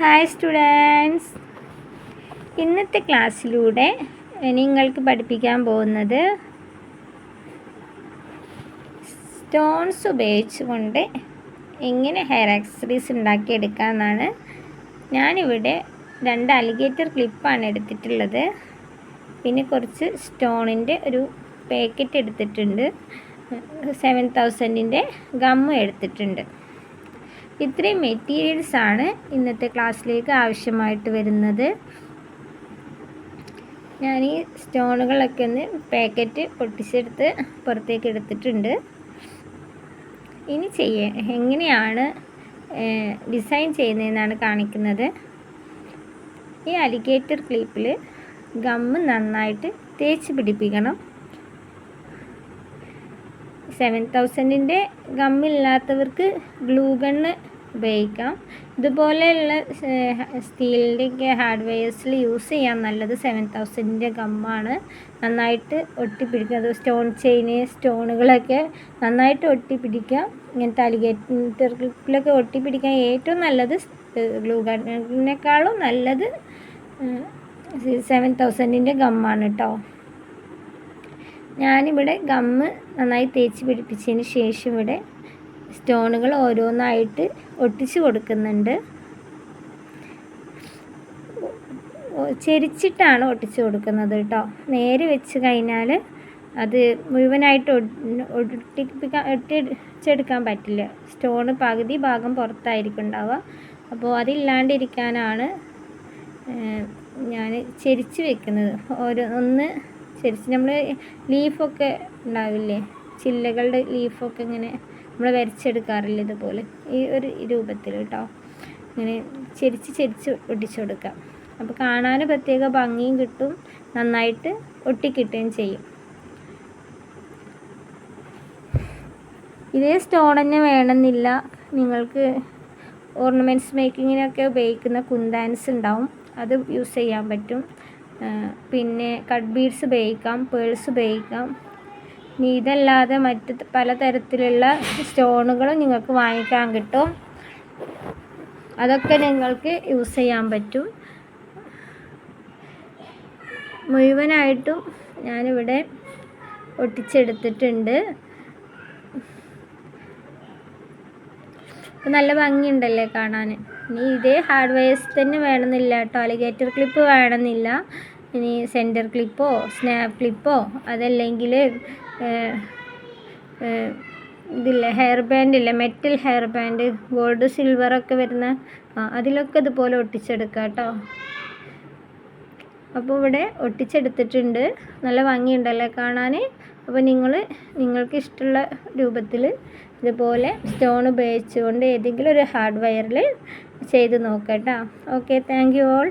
Hi students ഇന്നത്തെ ക്ലാസ്സിലൂടെ നിങ്ങൾക്ക് പഠിപ്പിക്കാൻ പോകുന്നത് സ്റ്റോൺസ് ഉപയോഗിച്ചുകൊണ്ട് എങ്ങനെ ഹെയർ ആക്സസറീസ് ഉണ്ടാക്കിയെടുക്കാമെന്നാണ് ഞാനിവിടെ രണ്ട് അലിഗേറ്റർ ക്ലിപ്പാണ് എടുത്തിട്ടുള്ളത്. പിന്നെ കുറച്ച് സ്റ്റോണിന്റെ ഒരു പാക്കറ്റ് എടുത്തിട്ടുണ്ട്. സെവൻ തൗസൻഡിന്റെ ഗമ്മ് എടുത്തിട്ടുണ്ട്. ഇത്രയും മെറ്റീരിയൽസ് ആണ് ഇന്നത്തെ ക്ലാസ്സിലേക്ക് ആവശ്യമായിട്ട് വരുന്നത്. ഞാൻ ഈ സ്റ്റോണുകളൊക്കെ ഒന്ന് പാക്കറ്റ് പൊട്ടിച്ചെടുത്ത് പുറത്തേക്ക് എടുത്തിട്ടുണ്ട്. ഇനി ചെയ്യ എങ്ങനെയാണ് ഡിസൈൻ ചെയ്യുന്നതെന്നാണ് കാണിക്കുന്നത്. ഈ അലിഗേറ്റർ ക്ലിപ്പിൽ ഗമ്മ് നന്നായിട്ട് തേച്ച് പിടിപ്പിക്കണം. സെവൻ തൗസൻഡിന്റെ ഗമ്മില്ലാത്തവർക്ക് ഗ്ലൂ ഗണ്ണ് ഉപയോഗിക്കാം. ഇതുപോലെയുള്ള സ്റ്റീലിന്റെയൊക്കെ ഹാർഡ്വെയർസിൽ യൂസ് ചെയ്യാൻ നല്ലത് സെവൻ തൗസൻഡിന്റെ ഗമ്മാണ് നന്നായിട്ട് ഒട്ടിപ്പിടിക്കുക. സ്റ്റോൺ ചെയിന് സ്റ്റോണുകളൊക്കെ നന്നായിട്ട് ഒട്ടിപ്പിടിക്കുക. ഇങ്ങനത്തെ അലിഗേറ്ററിലൊക്കെ ഒട്ടിപ്പിടിക്കാൻ ഏറ്റവും നല്ലത് ഗ്ലൂ ഗണ്ണിനേക്കാളും നല്ലത് സെവൻ തൗസൻഡിന്റെ ഗമ്മാണ് കേട്ടോ ഞാനിവിടെ ഗമ്മ് നന്നായി തേച്ച് പിടിപ്പിച്ചതിന് ശേഷം ഇവിടെ സ്റ്റോണുകൾ ഓരോന്നായിട്ട് ഒട്ടിച്ച് കൊടുക്കുന്നുണ്ട്. ചെരിച്ചിട്ടാണ് ഒട്ടിച്ച് കൊടുക്കുന്നത് കേട്ടോ. നേരെ വെച്ച് കഴിഞ്ഞാൽ അത് മുഴുവനായിട്ട് ഒട്ടിപ്പിക്കാൻ ഒട്ടിച്ചെടുക്കാൻ പറ്റില്ല. സ്റ്റോണ് പകുതി ഭാഗം പുറത്തായിരിക്കും ഉണ്ടാവുക അപ്പോൾ അതില്ലാണ്ടിരിക്കാനാണ് ഞാൻ ചെരിച്ച് വെക്കുന്നത്. ഓരോ ഒന്ന് ശരിക്കും നമ്മൾ ലീഫൊക്കെ ഉണ്ടാവില്ലേ? ചില്ലകളുടെ ലീഫൊക്കെ ഇങ്ങനെ നമ്മൾ വരച്ചെടുക്കാറില്ല ഇതുപോലെ? ഈ ഒരു രൂപത്തിൽ കേട്ടോ. ഇങ്ങനെ ചെരിച്ച് ചെരിച്ച് ഒട്ടിച്ചു കൊടുക്കാം. അപ്പോൾ കാണാൻ പ്രത്യേക ഭംഗിയും കിട്ടും. നന്നായിട്ട് ഒട്ടിക്കിട്ടുകയും ചെയ്യും. ഇതേ സ്റ്റോൺ തന്നെ വേണമെന്നില്ല. നിങ്ങൾക്ക് ഓർണമെന്റ്സ് മേക്കിങ്ങിനൊക്കെ ഉപയോഗിക്കുന്ന കുന്താൻസ് ഉണ്ടാവും. അത് യൂസ് ചെയ്യാൻ പറ്റും. പിന്നെ കട്ട് ബീഡ്സ് ഉപയോഗിക്കാം പേൾസ് ഉപയോഗിക്കാം. ഇനി ഇതല്ലാതെ മറ്റ് പലതരത്തിലുള്ള സ്റ്റോണുകളും നിങ്ങൾക്ക് വാങ്ങിക്കാൻ കിട്ടും. അതൊക്കെ നിങ്ങൾക്ക് യൂസ് ചെയ്യാൻ പറ്റും. മുഴുവനായിട്ടും ഞാനിവിടെ ഒട്ടിച്ചെടുത്തിട്ടുണ്ട്. നല്ല ഭംഗിയുണ്ടല്ലേ കാണാൻ? ഇനി ഇതേ ഹാർഡ് വയേഴ്സ് തന്നെ വേണമെന്നില്ല കേട്ടോ. അലിഗേറ്റർ ക്ലിപ്പ് വേണമെന്നില്ല. ഇനി സെന്റർ ക്ലിപ്പോ സ്നാപ്പ് ക്ലിപ്പോ അതല്ലെങ്കിൽ ഇതില്ലേ ഹെയർ ബാൻഡ് ഇല്ലേ metal hair band gold silver ഒക്കെ വരുന്ന അതിലൊക്കെ ഇതുപോലെ ഒട്ടിച്ചെടുക്കാം കേട്ടോ. അപ്പോൾ ഇവിടെ ഒട്ടിച്ചെടുത്തിട്ടുണ്ട്. നല്ല ഭംഗിയുണ്ടല്ലേ കാണാൻ? അപ്പോൾ നിങ്ങൾ നിങ്ങൾക്ക് ഇഷ്ടമുള്ള രൂപത്തിൽ ഇതുപോലെ സ്റ്റോൺ ഉപയോഗിച്ചുകൊണ്ട് ഏതെങ്കിലും ഒരു ഹാർഡ് വയറിൽ ചെയ്ത് നോക്കട്ടോ കേട്ടോ. Okay thank you all